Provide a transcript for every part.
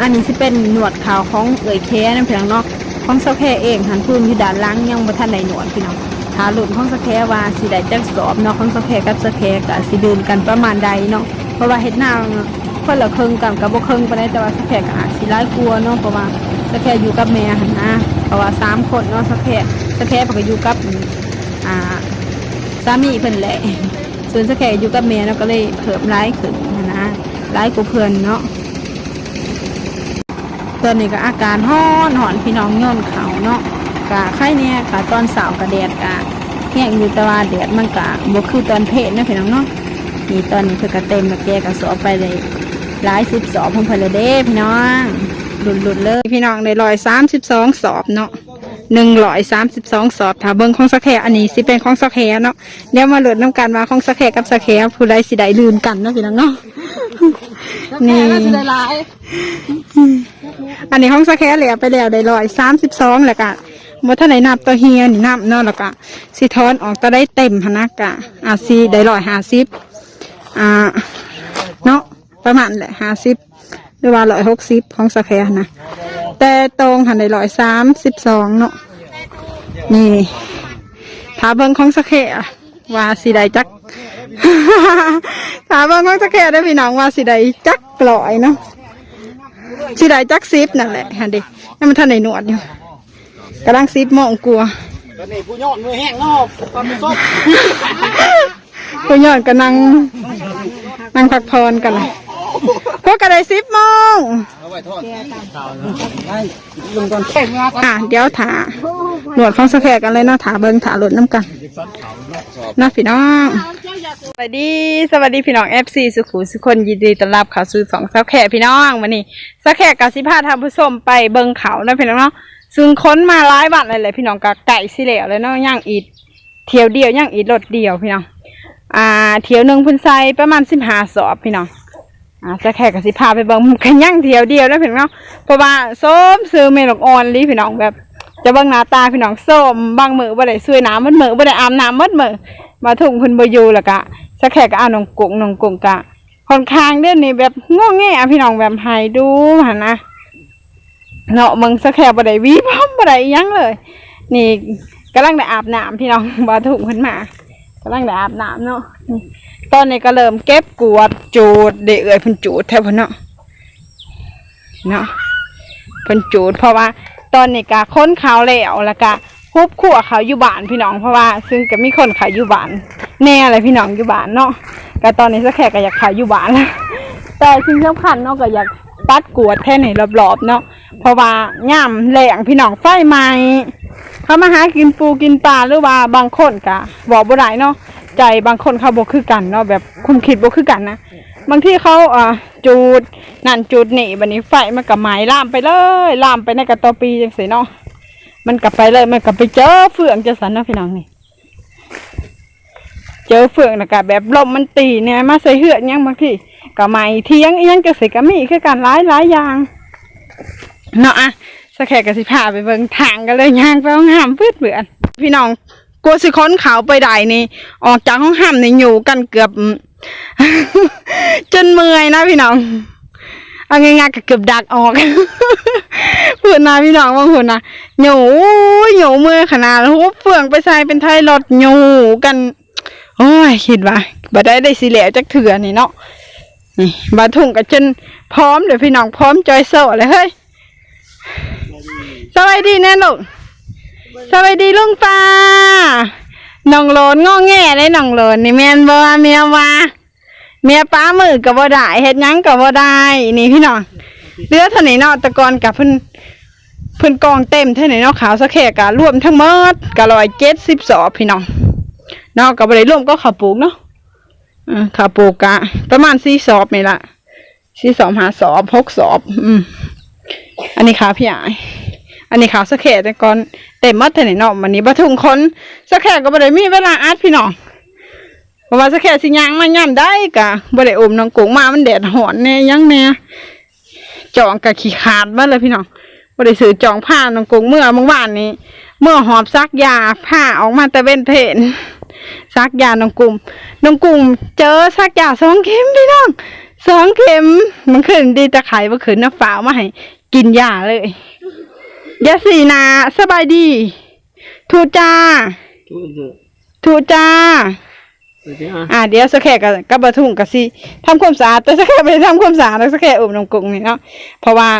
อันนี้สิเป็นหนวดขาวของเอ่ยแค่นั่นพี่น้องเนาะของสแค่เองหันพื้นที่ด้านล่างยังบ่ทันได้หนวดพี่น้องถาหลุดของสแค่ว่าสิได้จักสอบเนาะของสแค่กับสแค่ก็สิเดินกันประมาณใดเนาะเพราะว่าเฮ็ดนาคนละครึ่งกันกับบ่ครึ่งปานใดแต่ว่าสแค่ก็อาจสิหลายกลัวเนาะเพราะว่าสแค่อยู่กับแม่หันนะเพราะว่าสามคนเนาะสแค่สแค่เพิ่นก็อยู่กับอ่าสามีเพิ่นแหละส่วนสแค่อยู่กับแม่เนาะก็เลยเพิ่มหลายขึ้นหั้นนะหลายกว่าเพิ่นเนาะ ตอนนี้ก็อาการห้อนหอนพี่น้องย่นเขาเนาะกะไข้เนี่ยกะตอนสาวกะแดดกะแห้งอยู่ต่ว่าแดดมันกะบ่คือตอนเพศนะพี่น้องเนาะนี่ตอนนี้เพิ่นกะเต็มแล้วแกกะสอบไปเลยหลายสิบสอบพิ่นเพิ่นเลเด้พี่น้องหลุดหลุดเลยพี่น้องได้ร้อยสามสิบสองสอบเนาะหนึ่งร้อยสามสิบสองสอบถ้าเบิ่งของสะแคอันนี้สิเป็นของสะแคเนาะเดี๋ยวมาหลุดน้ำกันว่าของสะแคกับสะแคผู้ใดสิได้ลืมกันเนาะพี่น้องเนาะ นี่อันนี้ห้องสแคร์เหลือไปแล้วได้ร้อยสามสิบสองแล้วก็บ่ท่านไหนนับตัวเฮียนี่นับเนาะแล้วก็สิทอนออกตัวได้เต็มพนักกะอาซีได้ร้อยห้าสิบอ่าเนาะประมาณแหละห้าสิบหรือว่าร้อยหกสิบของสแคร์นะแต่ตรงหันได้ร้อยสามสิบสองเนาะนี่ถ้าเบิ่งของสแคร์ว่าสิได้จัก ถ้าเบิ่งของสแคร์ได้อพี่น้องว่าสิได้จักลอยเนาะสิได้จักซิปนั่นแหละฮะเด็ยังมันทันในหนวดอยู่กำลังซิปมองกลัวตอนนี้ผู้ยอดมือแห้งนอกความเป็นซบผู้ย้อนก็นั่งนั่งพักพรกันเลย พวกกระไดซิปมองเอาไว้ทอดได้ลงก่อนแข่งงาอะเดี๋ยวถาหนวดของสแครกันเลยเนาะถาเบิงถาหลดน้ำกันนะพี่น้อง สวัสดี สวัสดีพี่น้องเอฟซีสุขุมสุคนยินดีต้อนรับเข้าสู่สองสแครพี่น้องวันนี้สแครกับสิพาทำผู้ชมไปเบิงเขานะพี่น้องเนาะซึ่งค้นมาหลายวันเลยเลยพี่น้องกับไก่สิเหลวเลยเนาะย่างอีดเที่ยวเดียวย่างอีดรถเดียวพี่น้อง อ่า เที่ยวหนึ่งพุ่นไซประมาณสิบห้าสอบพี่น้อง อ่าจะแขกกับสิพาไปเบิ่งกันย่างเทียวเดียวแล้วพี่น้องเพราะว่าส้มซื้อเมลกออนลีพี่น้องแบบ จะเบิ่งหน้าตาพี่น้องส้มบางมือบ่ได้ช่วยน้ำมันมือบ่ได้อาบน้ำมัดมือมาถุงเพิ่นบ่อยู่แล้วก็จะแขกก็เอานองกุ้งนองกุ้งกะค่อนข้างเด้อนี่แบบง้อแงอะพี่น้องแบบให้ดูหันนะเนาะมึงสะแขกบ่ได้วีพร้อมบ่ได้ยังเลย นี่กำลังได้อาบน้ำพี่น้องบ่ถุงเพิ่นมากำลังได้อาบน้ำเนาะ ตอนนี้ก็เริ่มเก็บกวดจูดเดเอ่ยพิ่นจูดแทบเพิ่นเนาะเนาะพิ่นจูด เพราะว่า ตอนนี้ก็ค้นเขาวแล้วแล้วก็ฮุบขั่วเขาอยู่บ้านพี่น้องเพราะว่า ซึ่งก็มีคนขายอยู่บ้านแน่อะไรพี่น้องอยู่บ้านเนาะก็ตอนนี้สักแขกก็อยากขายอยู่บ้านแล้วแต่สิ่งสำคัญเนาะก็อยากตัดกวดแท่นี้รอบๆเนาะเพราะว่าย่ำแหลงพี่น้องไฟไหม้เขามาหากินปูกินปลาหรือว่าบางคนก็บอกบ่ได้เนาะ ใจบางคนเขาบอกคือกันเนาะแบบคุณคิดบอกคือกันนะบางที่เขาอ่าจูดนั่นจูดนี่บันนี้ไฟมันกับไม้ลามไปเลยลามไปในกระตอปีจังสิเนาะมันกลับไปเลยมันกลับไปเจอเฟืองจะสันเนาะพี่น้องนี่เจอเฟืองนะกะแบบลมมันตีเนี่ยมาใส่เหือดยังบางทีกับไม้เที่ยงอิหยังจะใส่กับมีคือกันหลายหลายอย่างเนาะอะสักแขกกับสิพาไปเบิ่งทางกันเลยย่างไปห้องห้ามพืดเบื่อนพี่น้อง กลัวสิค้นขาวไปได้นี่ ออกจากห้องห้ามนี่อยู่กันเกือบ จนเมื่อยนะพี่น้องเอาง่ายๆก็เกือบดักออกพูดนะพี่น้องว่าพูดนะหนูหนูมือขนาดหูเฟื่องไปใส่เป็นไทยรถหนูกัน โอ้ยคิดว่าบ่ได้ได้สิแหลวจักเถื่อนี่เนาะนี่บาทุ่งกับจนพร้อมเดี๋ยวพี่น้องพร้อมจอยโซ่เลยเฮ้ยสวัสดีแน่ลูก สวัสดีลุงป้าน้องโลนงอแง่เลยน้องโลนนี่แม่นบ่ว่าเมียว่าเมียป้ามือกับบ่ได้เฮ็ดหยังกับบ่ได้นี่พี่น้องเรือเท่านี้เนาะตะกอนกับเพิ่นเพิ่นกองเต็มเท่านี้เนาะขาวสะแขกะรวมทั้งหมดก็ร้อยเจ็ดสิบสอบพี่น้องเนาะก็บ่ได้รวมก็ข้าวปลูกเนาะอ่าข้าวปลูกกะประมาณสี่สอบนี่ล่ะสี่สอบหาสอบหกสอบ อืมอันนี้ขาพี่ใหญ่ อันนี้ขาวสะแขแต่ก่อนเต็มมัดเท่านี้เนาะวันนี้บะทุงคนสะแขก็บ่ได้มีเวลาอัดพี่น้องเพราะว่าสะแขสิยางมาย่ํได้กะบ่ได้อมน้องกุ้งมามันแดดร้อนแน่ยังแน่จองกะขี้ขาดมาเลยพี่น้องบ่ได้ซื้อจองผ้าน้องกุ้งเมื่อเมื่อวานนี้ เมื่อหอบซักยาผ้าออกมาแต่เว้นเพนซักยาน้องกุ้งน้องกุ้งเจอซักยาสองเข็มพี่น้องสองเข็มมันขึ้นดีตะไคร้บ่ขึ้นน้ำฝาวมาให้กินยาเลย ยาสีนาสบายดี ทูจ้าจุดเดือดทูจ้าเดี๋ยวอะอ่าเดี๋ยวสแคกกับกับบะทุ่งกับสิทำความสะอาดแต่สแคไปทำความสะอาดแล้วสแคอบน้ำกุ้งนี่เนาะเพราะว่า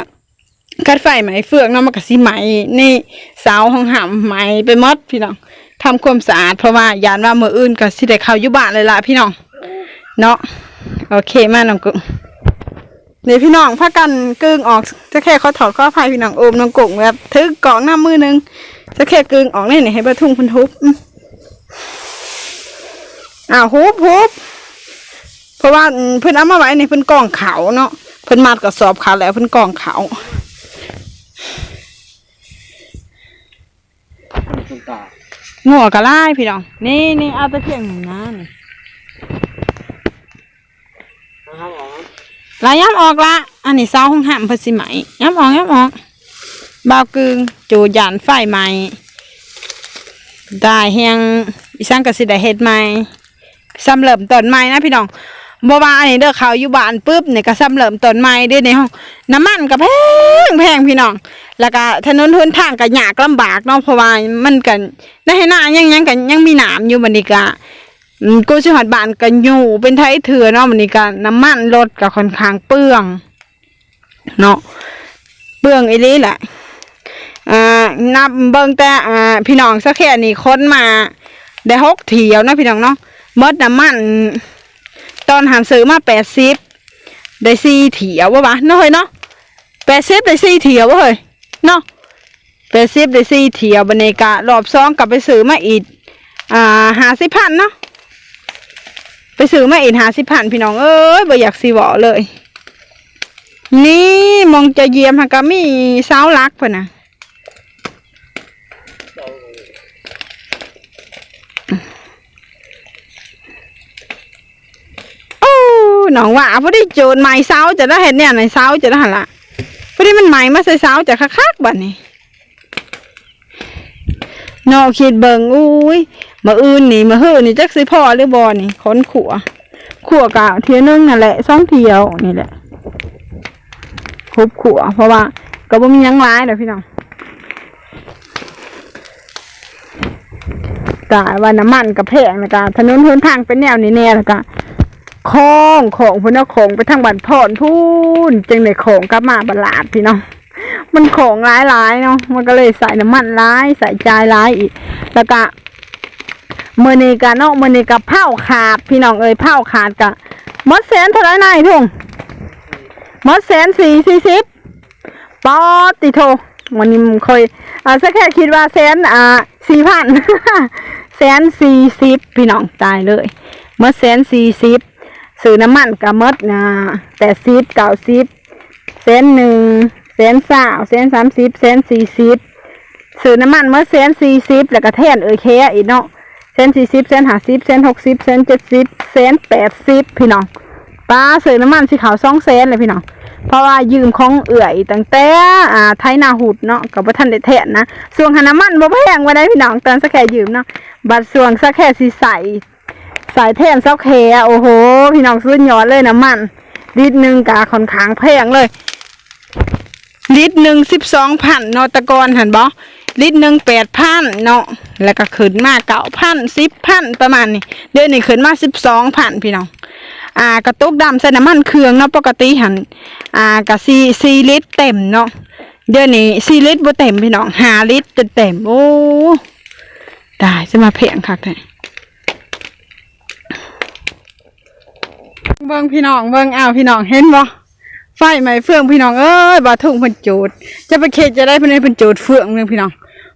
กัดไฟไหมเฟืองเนาะมันก็สิไหมนี่เสาห้องหำไหมไปหมดพี่น้องทำความสะอาดเพราะว่ายานว่ามืออื่นก็สิได้เข้าอยู่บ้านเลยล่ะพี่น้องเนาะโอเคมาน้องกุ้ง เดี๋ยวพี่น้องพากันกึ่งออกสแคเขาถอดข้อพายพี่น้องโอมน้องกุ้งแบบถือกล่องหน้ามือหนึงสแคกึ่งออกนี่นี่ให้บะทุ่งเพันทุบอืมอ้าวฮุบฮุบเพราะว่าอืมเพิ่นเอามาไว้ในเพิ่นกองเขาเนาะเพิ่นมัดกับสอบเขาแล้วเพิ่นกองเขาต้นตางัวกะไล่พี่น้องนี่นี่เอาตะเกียงหนึ่งนะนี่ นะครับอ๋อ ลายย้ำออกละอันนี้เสาห้องห้ามเพิ่นสิไหมย้ำออกย้ำออกบ่าวกึงจูยานไฟใหม่ได้เฮียงอีสังกสิได้เฮ็ดใหม่ซ้ำเริ่มต้นใหม่นะพี่น้องบ่ว่าอันนี้เด้อเขาอยู่บ้านปุ๊บเนี่ยก็ซ้ำเริ่มต้นใหม่เด้อในห้องน้ำมันก็แพงแพงพี่น้อง แล้วก็ถนนหนทางก็ยากลำบากเนาะเพราะว่ามันกันให้หน้ายังยังกันยังมีหนามอยู่บัดนี้ก็ อืมกูสิฮอดบานก็อยู่เป็นไทยเถื่อเนาะบัดนี้ก็น้ำมันรถก็ค่อนข้างเปลือง เนาะเปลืองอีลีแหละอ่านับเบิ่งแต่อ่าพี่น้องสักแค่นี้ค้นมาได้หกเที่ยวเนาะพี่น้องเนาะมดน้ำมัน ตอนหามซื้อมา80ได้สี่เที่ยวบ่วะเนาะเฮ้ยเนาะแปดสิบได้สี่เที่ยววะเว้ยเนาะแปดสิบได้สี่เที่ยวบรรยากาศรอบสองกลับไปซื้อมาอีกอ่าหาสิพันเนาะ ซื้อมาอีกหาสิพันพี่น้องเอ้ยบ่อยากสีบอเลย นี่มองจะเยี่ยมฮะก็มีสาวรักเพิ่นนะโอ้หนองว่าพอดีโจรไม้เสาจะได้เห็นเนี่ยไหนเสาจะได้หันละพอดีมันไหมมาใส่เสาจากคักๆบัดนี้นอคิดเบิงอุ้ย มาอื่นนี่มาเฮือนี่จักสิพ่อหรือบอนี่ค้นขัวขัวกะเทียนึงนั่นแหละสองเทียวนี่แหละคุบขัวเพราะว่าก็บ่มียังร้ายเด้อพี่น้องกะว่าน้ำมันกับแพงนะกะถนนหนทางเป็นแนวนี้แน่แล้วกะคลองของพุ่นเอาของไปทางบันพอนพูนจึงได้ของกลับมาบลาดพี่น้องมันของร้ายๆเนาะมันก็เลยใส่น้ำมันร้ายใส่ใจร้ายอีกแล้วก็ มือนี้กะเนาะเมื่อนี้กะเผาขาด พี่น้องเอ้ยเผาขาดกะมดแสนเท่าไรนายทุ่งมดแสนสี่สี่สิบปอติโทวันนี้มันค่อยอ่าสักแค่คิดว่าแสนอ่าสี่พันแสนสี่สิบพี่น้องตายเลยมื่อแสนสี่สิบซื้อน้ำมันกะมดนะแต่สิบเก้าสิบเซนหนึ่งเซนสาวเซนสามสิบเซนสี่สิบซื้อน้ำมันมื่อเซนสี่สิบแล้วก็แทนเออเคอีกเนาะ นสี่สิบเซนห้าสิบเซนหกสิบเซนเจ็ดสิบเซนแปดสิบพี่น้องป้าซื้อน้ำมันสีขาวสองเซนเลยพี่น้องเพราะว่ายืมของเอื่อยตั้งแต่อ่าไทยนาหุดเนาะกับว่าท่านได้แทนนะส่วนหาน้ำมันบ่แพงไว้ได้พี่น้องตอนสักแค่ยืมเนาะบัตรส่วนสักแค่สีใสสายแทนเซาแคโอ้โห พี่น้องซื้อยอดเลยน้ำมันลิตรหนึ่งกะค่อนข้างแพงเลยลิตรหนึ่งสิบสองพันนาะแตะกอนหันบ่ลิตรหนึ่งแปดพันเนาะ แล้วก็ขึ้นมาเก้าพันสิบพันประมาณนี้เดือนนี้ขึ้นมาสิบสองพันพี่น้องอ่ากระตุกดำใส่น้ำมันเครื่องเนาะปกติหันอ่ากระซีซีลิตรเต็มเนาะเดือนนี้ซีลิตรบ่เต็มพี่น้องห้าลิตรเต็มโอ้ตายจะมาแพงคักแท้เบิ่งพี่น้องเบิ่งอ้าวพี่น้องเห็นบ่ไฟไหมเฟืองพี่น้องเอ้ยบ่ทุ่งพิ่นจูดจะไปเขตจะได้พิ่นให้พิ่นจูดเฟืองหนึงพี่น้อง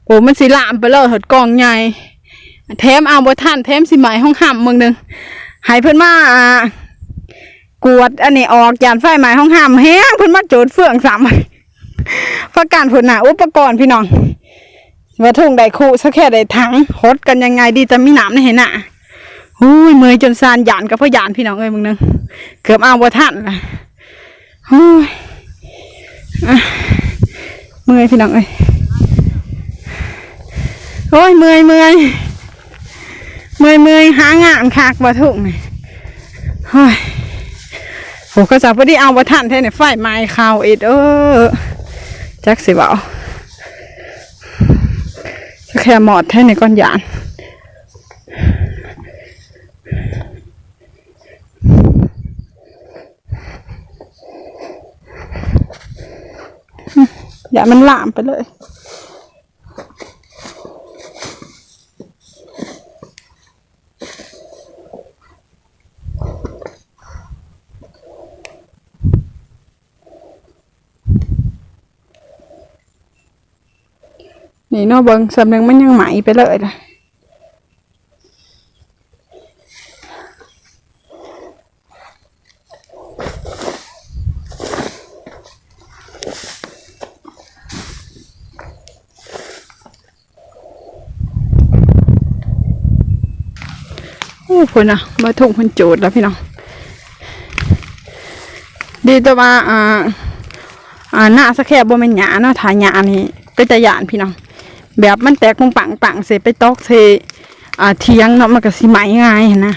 โอ้มันสิลามไปเลยหดกองใหญ่แถมเอาบ่ทันแถมสิไหม้ห้องห้ำมึงหนึ่งให้เพิ่นมาอ่ากวดอันนี้ออกยานไฟไหม้ห้องห้ำแฮงเพิ่นมาโจดเฟื่องซ้ำประกันเพิ่นน่ะอุปกรณ์พี่น้องว่าทุ่งได้คู่สักแค่ได้ถังหดกันยังไงดีจะมีน้ำในเห็นน่ะหูยเมยจนซานหยานกับพ่อหยานพี่น้องเอ้ยมึงนึงเกือบเอาบ่ทันละหูยอะเมยพี่น้องเอ้ย อ้ยเมยเมยเมยเมยหางานคากบ่ถูกนี่โอ้ยอ้ก็จะพอดีเอาบ่ทันแท้เนี่ยไฟไหม้ข่าวเอ็ดเออจักสิเว้าแค่หมอดแท้ในก้อนยานอย่ามันลามไปเลย นี่นาะเบิงสำนึงมันยังไหมไปเลยนะโอ้พ่นอะมาทุ่งเพุ่นโจดแล้วพี่น้องดีแต่ว่าอ่าอ่าหน้าสะแคบบ่แม่นหยาเนาะถ้ายหยานี่เป็นตะยานพี่น้อง แบบมันแตกปงปังปังเสร็จไปตอกเทอ่าเทียงเนาะมันก็สิไหมง่ายนะ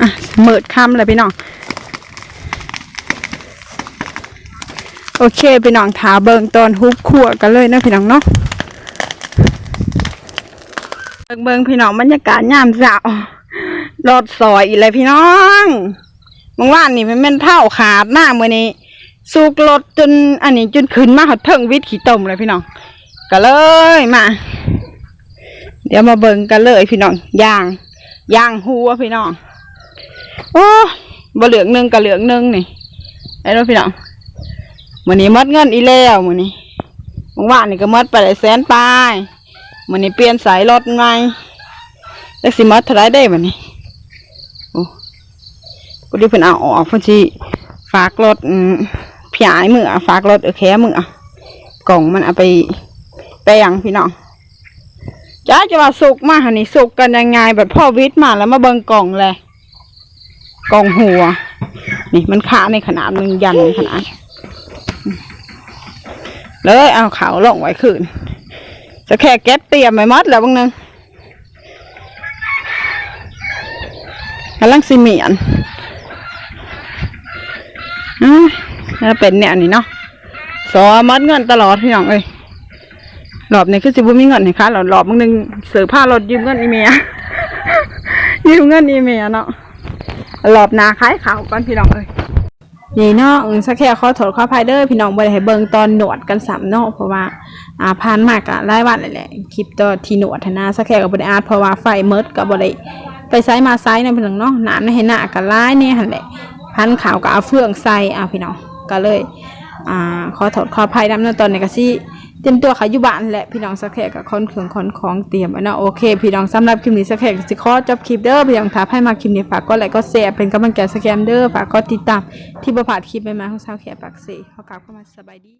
อะเมิดคำเลยพี่น้องโอเคพี่น้องถาเบิงตอนฮุบขั่วกันเลยนะพี่น้องเนาะเบิงเบิงพี่น้องบรรยากาศยามเช้ารถซอยอีกเลยพี่น้องบางวันนี่มันเป็นเท่าขาดหน้ามือนี้สูกรถจนอันนี้จนขึ้นมาหอดเทิงวิทย์ขี่ต้มเลยพี่น้อง ก็เลยมาเดี๋ยวมาเบิ่งกันเลยพี่น้องย่างย่างหัวพี่น้องโอ้บะเหลืองหนึ่งกับเหลืองหนึ่งนี่ไอ้น้พี่น้องวันนี้หมดเงินอีแล้ววันนี้เมื่อวานนี่ก็หมดไปหลายแสนปลายวันนี้เปลี่ยนสายรถใหม่แล้วสิหมดเท่าไรได้วันนี้โอ้กูดีเพิ่นเอาออกเพิ่นสิฝากรถอืมพี่อายมืออฝากรถเออแค่มืออกล่องมันเอาไป ไปยังพี่น้องจ้าจะว่าสุกมากหันนี่สุกกันยังไงแบบพ่อวิทย์มาแล้วมาเบิงกล่องเลยกล่องหัว นี่มันขาในขนาดหนึ่งยันขนาดเลยเอาเขาลงไว้คืนจะแค่เก็บเตรียมไว้หมดแล้วบางนึงกำลังสิเมียนอืมแล้วเป็นเนี่ยนี่เนาะสอมัดเงินตลอดพี่น้องเอ้ย รอบนี้คือสิบุมีเงินนี่ค่ะรอบรอบมึงหนึงเสือผ้ารถยืมเงินอีเมียยืมเงินอีเมียเนาะรอบนาขายขาวก่อนพี่น้องเอ้ยนี่เนาะสักแค่ขอโทษขออภัยเด้อพี่น้องบ่ได้ให้เบิ่งตอนหนวดกันสามเนาะเพราะว่าอ่าผ่านมากอะหลายวันเลยแหละคลิปตอที่หนวดนะสักแค่ก็บ่ได้อาดเพราะว่าไฟเมิดก็บ่ได้ไปไซมาไซนะพี่น้องเนาะหนานให้หน้าก็หลายเนี่ยหั่นแหละพันขาวก็เอาเฟืองใส่อะพี่น้องก็เลยอ่าขอโทษขออภัยน้ำเนาะตอนนี้ก็สิ เตรียมตัวขาอยู่บ้านแหละพี่น้องสักแขกกับคนเขืองคนของเตรียมนะโอเค พี่น้องสำหรับคลิปนี้สักแขกสิขอจบคลิปเด้อพี่น้องถ้าให้มาคลิปนี้ฝากก็ไลค์ก็แชร์เป็นกำลังใจสแกมเด้อฝากก็ติดตามที่ประพาดคลิปใหม่ๆของสาวแขกปากเสขอกลับเข้ามาสบายดี